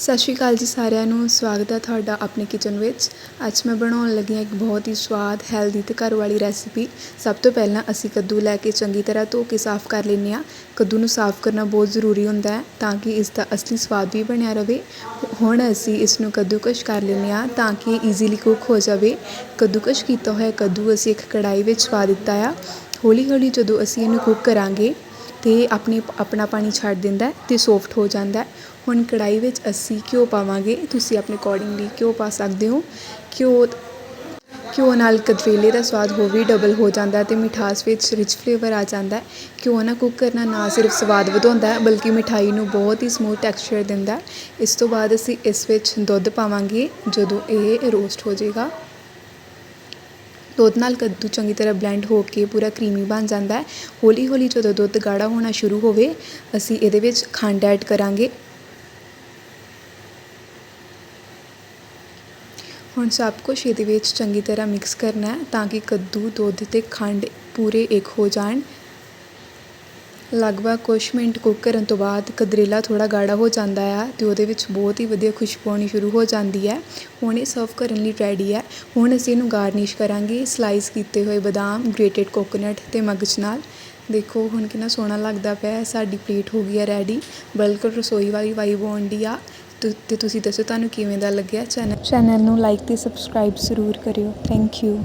ਸਤਿ ਸ਼੍ਰੀ ਅਕਾਲ ਜੀ ਸਾਰਿਆਂ ਨੂੰ, ਸਵਾਗਤ ਹੈ ਤੁਹਾਡਾ ਆਪਣੇ ਕਿਚਨ ਵਿੱਚ। ਅੱਜ ਮੈਂ ਬਣਾਉਣ ਲੱਗੀ ਹਾਂ ਇੱਕ ਬਹੁਤ ਹੀ ਸਵਾਦ ਹੈਲਦੀ ਤੇ ਘਰ ਵਾਲੀ ਰੈਸਿਪੀ ਸਭ ਤੋਂ ਪਹਿਲਾਂ ਅਸੀਂ ਕੱਦੂ ਲੈ ਕੇ ਚੰਗੀ ਤਰ੍ਹਾਂ ਧੋ ਕੇ ਸਾਫ਼ ਕਰ ਲੈਂਦੇ ਹਾਂ। ਕੱਦੂ ਨੂੰ ਸਾਫ਼ ਕਰਨਾ ਬਹੁਤ ਜ਼ਰੂਰੀ ਹੁੰਦਾ ਹੈ ਤਾਂ ਕਿ ਇਸ ਦਾ ਅਸਲੀ ਸਵਾਦ ਵੀ ਬਣਿਆ ਰਵੇ। ਹੁਣ ਅਸੀਂ ਇਸ ਨੂੰ ਕੱਦੂਕਸ਼ ਕਰ ਲੈਂਦੇ ਹਾਂ ਤਾਂ ਕਿ ਈਜ਼ੀਲੀ ਕੁੱਕ ਹੋ ਜਾਵੇ। ਕੱਦੂਕਸ਼ ਕੀਤਾ ਹੋਇਆ ਕੱਦੂ ਅਸੀਂ ਇੱਕ ਕੜਾਈ ਵਿੱਚ ਪਾ ਦਿੱਤਾ ਆ। ਹੌਲੀ ਹੌਲੀ ਜਦੋਂ ਅਸੀਂ ਇਹਨੂੰ ਕੁੱਕ ਕਰਾਂਗੇ ਅਤੇ ਆਪਣੀ ਆਪਣਾ ਪਾਣੀ ਛੱਡ ਦਿੰਦਾ ਅਤੇ ਸੋਫਟ ਹੋ ਜਾਂਦਾ ਹੁਣ ਕੜਾਹੀ ਵਿੱਚ ਅਸੀਂ ਘਿਓ ਪਾਵਾਂਗੇ। ਤੁਸੀਂ ਆਪਣੇ ਅਕੋਰਡਿੰਗਲੀ ਘਿਓ ਪਾ ਸਕਦੇ ਹੋ। ਘਿਓ ਘਿਓ ਨਾਲ ਗਜਰੇਲੇ ਦਾ ਸਵਾਦ ਹੋਰ ਵੀ ਡਬਲ ਹੋ ਜਾਂਦਾ ਅਤੇ ਮਿਠਾਸ ਵਿੱਚ ਰਿਚ ਫਲੇਵਰ ਆ ਜਾਂਦਾ ਘਿਓ ਨਾਲ ਕੁੱਕ ਕਰਨਾ ਨਾ ਸਿਰਫ ਸਵਾਦ ਵਧਾਉਂਦਾ ਬਲਕਿ ਮਿਠਾਈ ਨੂੰ ਬਹੁਤ ਹੀ ਸਮੂਥ ਟੈਕਸਚਰ ਦਿੰਦਾ ਇਸ ਤੋਂ ਬਾਅਦ ਅਸੀਂ ਇਸ ਵਿੱਚ ਦੁੱਧ ਪਾਵਾਂਗੇ, ਜਦੋਂ ਇਹ ਰੋਸਟ ਹੋ ਜਾਏਗਾ। ਦੁੱਧ ਨਾਲ ਕੱਦੂ ਚੰਗੀ ਤਰ੍ਹਾਂ ਬਲੈਂਡ ਹੋ ਕੇ ਪੂਰਾ ਕਰੀਮੀ ਬਣ ਜਾਂਦਾ ਹੈ। ਹੌਲੀ ਹੌਲੀ ਜਦੋਂ ਦੁੱਧ ਗਾੜਾ ਹੋਣਾ ਸ਼ੁਰੂ ਹੋਵੇ, ਅਸੀਂ ਇਹਦੇ ਵਿੱਚ ਖੰਡ ਐਡ ਕਰਾਂਗੇ। ਹੁਣ ਸਭ ਕੁਝ ਇਹਦੇ ਵਿੱਚ ਚੰਗੀ ਤਰ੍ਹਾਂ ਮਿਕਸ ਕਰਨਾ ਹੈ ਤਾਂ ਕਿ ਕੱਦੂ, ਦੁੱਧ ਤੇ ਖੰਡ ਪੂਰੇ ਇੱਕ ਹੋ ਜਾਣ। ਲਗਭਗ ਕੁਛ ਮਿੰਟ ਕੁੱਕ ਕਰਨ ਤੋਂ ਬਾਅਦ ਕਦਰੇਲਾ ਥੋੜ੍ਹਾ ਗਾੜਾ ਹੋ ਜਾਂਦਾ ਆ ਅਤੇ ਉਹਦੇ ਵਿੱਚ ਬਹੁਤ ਹੀ ਵਧੀਆ ਖੁਸ਼ਬੂ ਆਉਣੀ ਸ਼ੁਰੂ ਹੋ ਜਾਂਦੀ ਹੈ। ਹੁਣ ਇਹ ਸਰਵ ਕਰਨ ਲਈ ਰੈਡੀ ਹੈ। ਹੁਣ ਅਸੀਂ ਇਹਨੂੰ ਗਾਰਨਿਸ਼ ਕਰਾਂਗੇ ਸਲਾਈਸ ਕੀਤੇ ਹੋਏ ਬਦਾਮ ਗ੍ਰੇਟਡ ਕੋਕੋਨਟ ਅਤੇ ਮਗਜ਼ ਨਾਲ। ਦੇਖੋ, ਹੁਣ ਕਿੰਨਾ ਸੋਹਣਾ ਲੱਗਦਾ ਪਿਆ ਸਾਡੀ ਪਲੇਟ ਹੋ ਗਈ ਹੈ ਰੈਡੀ ਬਿਲਕੁਲ ਰਸੋਈ ਵਾਲੀ ਵਾਈਬ ਆਉਂਦੀ ਆ। ਤੇ ਤੇ ਤੁਸੀਂ ਦੱਸੋ ਤੁਹਾਨੂੰ ਕਿਵੇਂ ਦਾ ਲੱਗਿਆ? ਚੈਨਲ ਚੈਨਲ ਨੂੰ ਲਾਈਕ ਤੇ ਸਬਸਕ੍ਰਾਈਬ ਜ਼ਰੂਰ ਕਰਿਓ। Thank you